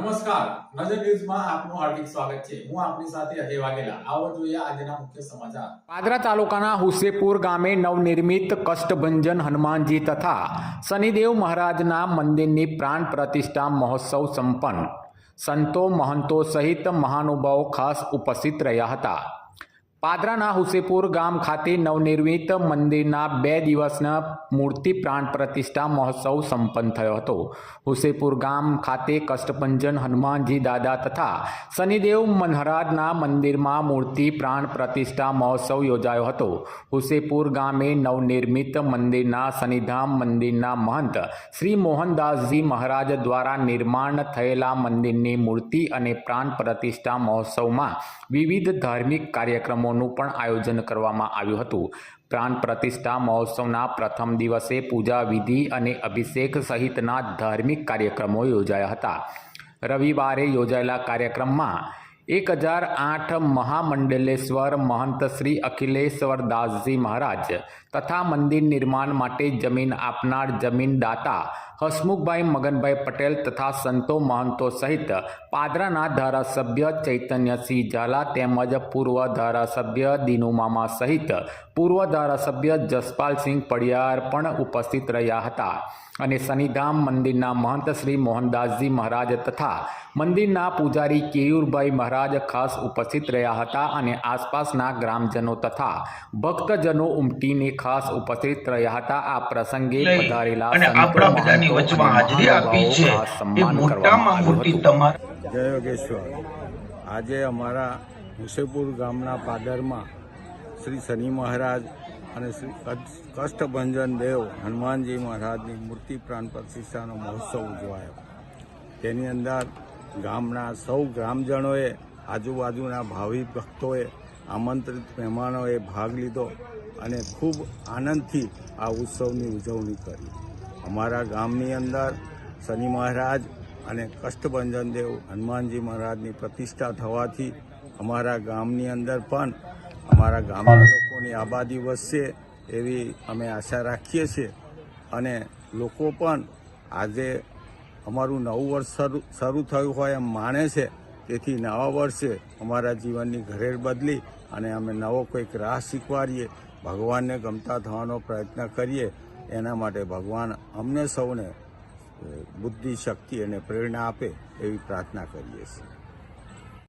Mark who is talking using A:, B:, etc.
A: નમસ્કાર. નજર ન્યૂઝમાં આપનું હાર્દિક સ્વાગત છે. હું આપની સાથે અજય વાઘેલા. આવો જોઈએ આજના મુખ્ય સમાચાર. પાદરા તાલુકાના હુસેપુર ગામે નવનિર્મિત કષ્ટભંજન હનુમાનજી તથા શનિદેવ મહારાજના મંદિરની પ્રાણ પ્રતિષ્ઠા મહોત્સવ સંપન્ન. સંતો મહંતો સહિત મહાનુભાવો ખાસ ઉપસ્થિત રહ્યા હતા. પાદરાના હુસેપુર ગામ ખાતે નવનિર્મિત મંદિરના બે દિવસના મૂર્તિ પ્રાણ પ્રતિષ્ઠા મહોત્સવ સંપન્ન થયો હતો. હુસેપુર ગામ ખાતે કષ્ટભંજન હનુમાનજી દાદા તથા શનિદેવ મહારાજના મંદિરમાં મૂર્તિ પ્રાણ પ્રતિષ્ઠા મહોત્સવ યોજાયો હતો. હુસેપુર ગામે નવનિર્મિત મંદિરના શનિધામ મંદિરના મહંત શ્રી મોહનદાસજી મહારાજ દ્વારા નિર્માણ થયેલા મંદિરની મૂર્તિ અને પ્રાણ પ્રતિષ્ઠા મહોત્સવમાં વિવિધ ધાર્મિક કાર્યક્રમોનું પણ આયોજન કરવામાં આવ્યું હતું. પ્રાણ પ્રતિષ્ઠા મહોત્સવના પ્રથમ દિવસે પૂજા વિધિ અને અભિષેક સહિતના ધાર્મિક કાર્યક્રમો યોજાયા હતા. રવિવારે યોજાયેલા કાર્યક્રમમાં એક હજાર આઠ મહામંડલેશ્વર મહંત શ્રી અખિલેશ્વર દાસજી મહારાજ તથા મંદિર નિર્માણ માટે જમીન આપનાર જમીનદાતા હસમુખભાઈ મગનભાઈ પટેલ તથા સંતો મહંતો સહિત પાદરાના ધારાસભ્ય ચૈતન્યસિંહ ઝાલા તેમજ પૂર્વ ધારાસભ્ય દિનુમામા સહિત પૂર્વ ધારાસભ્ય જસપાલસિંહ પડિયાર પણ ઉપસ્થિત રહ્યા હતા અને શનિધામ મંદિરના મહંત શ્રી મોહનદાસજી મહારાજ તથા મંદિરના પૂજારી કેયુરભાઈ મહારાજ ખાસ ઉપસ્થિત રહ્યા હતા અને આસપાસના ગ્રામજનો તથા ભક્તજનો ઉમટીને ખાસ ઉપસ્થિત રહ્યા હતા. આ પ્રસંગે
B: વધારેલા
A: પધારેલા સંતો,
B: આપણા બધાની
A: મહંતો
B: વચમાં
A: અને
B: હાજરી આપી છે.
A: મહાનુભાવો સન્માન કરવામાં આવ્યું
C: જય યોગેશ્વર. આજે અમારા હુસેપુર ગામના પાદરમાં શ્રી શનિ મહારાજ અને શ્રી કષ્ટભંજન દેવ હનુમાનજી મહારાજની મૂર્તિ પ્રાણ પ્રતિષ્ઠાનો મહોત્સવ ઉજવાયો. તેની અંદર ગામના સૌ ગ્રામજનોએ, આજુબાજુના ભાવિ ભક્તોએ, આમંત્રિત મહેમાનોએ ભાગ લીધો અને ખૂબ આનંદથી આ ઉત્સવની ઉજવણી કરી. અમારા ગામની અંદર શનિ મહારાજ અને કષ્ટભંજન દેવ હનુમાનજી મહારાજની પ્રતિષ્ઠા થવાથી અમારા ગામની અંદર પણ અમારા ગામના લોકોની આબાદી વધશે એવી અમે આશા રાખીએ છીએ. અને લોકો પણ આજે અમારું નવું વર્ષ શરૂ થયું હોય એમ માને છે. તેથી નવા વર્ષે અમારા જીવનની ઘરેર બદલી અને અમે નવો કોઈક રાહ શીખવાડીએ, ભગવાનને ગમતા થવાનો પ્રયત્ન કરીએ. એના માટે ભગવાન અમને સૌને બુદ્ધિ, શક્તિ અને પ્રેરણા આપે એવી પ્રાર્થના કરીએ છીએ.